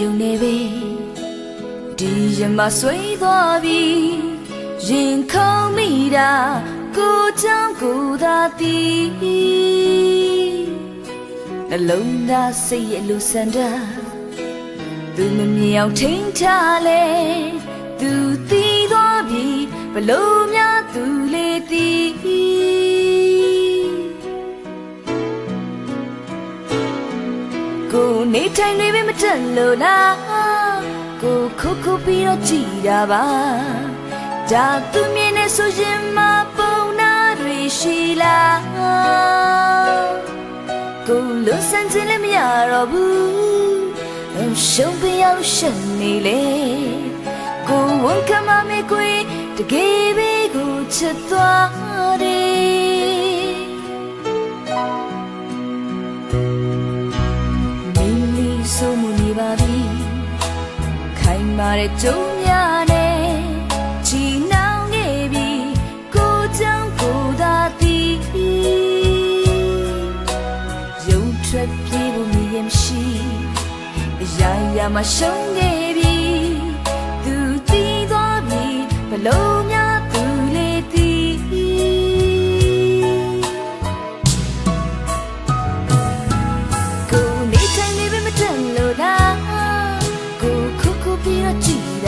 ယုံနေပဲဒီရမဆွေးသွားပြီရင်ခုန်မိတာကိုချောင်းကိုသာတီးနှလုံးသားစိတ်ရဲ့လူစန္ဒာသူမမြင်အောင်ထိန်ထားလဲသူတီးသွားပြီဘလို့များသူလေးတီးကို ထိုင်နေပဲမတက်လို့လားကိုခုတ်ခုတ်ပြီးတော့ကြည်တာပါဒါသူမြင်နေဆိုရင်မပုံနာတွေရှိလားကိုလွန်ဆန်းခြင်းလည်းမရတော့ဘူးရှုံးပြရလို့ရှက်နေလေကိုဝန်ကမမေကွေတကယ်ပဲကိုချစ်သွားတယ် မာတဲ့ကြုံများနဲ့ချီနှောင်းနေပြီကိုကြောင့်ကိုသာတီးရုံထွက်ပြေးဖို့မြည်ရင်မရှိအရာရာမှာရှုံးနေပြီ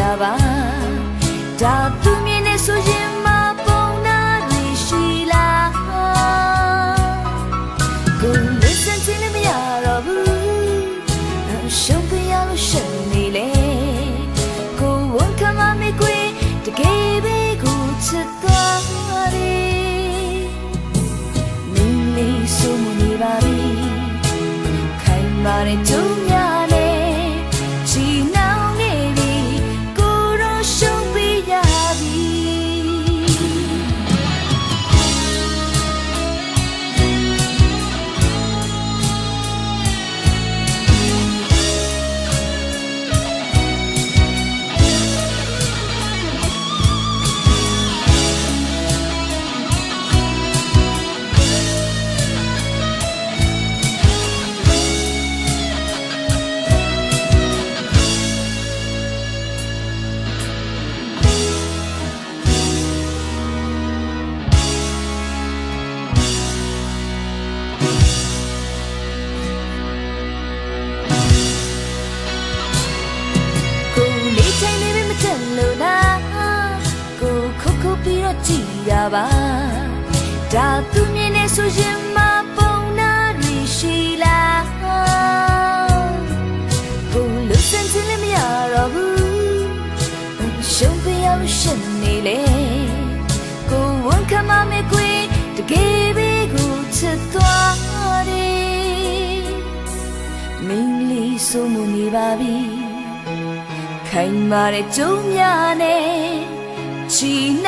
တာပါဒါသူမြင်နေဆိုရင်မပုံနာတွေရှိလားကို listen ချင်လည်းမရတော့ဘူးရှုံးပြရလို့ရှက်နေလေကိုဝန်ခံမမေကွေတကယ်ပဲကိုချစ်သွားတယ်မင်းလေးဆိုမနေပါပြီခိုင်မာတဲ့ကြုံ ကြည်တာပါဒါသူမြင်နေဆိုရင်မပုံနာတွေရှိလားကိုလူစင်ချင်လည်းမရတော့ဘူးရှုံးပြရလို့ရှက်နေလေကိုဝန်ခံမမေကွေတကယ်ပဲကိုချစ်သွားတယ်မင်းလေးဆိုမနေပါပြီခိုင်မာတဲ့ကြုံများနဲ့ချီနှော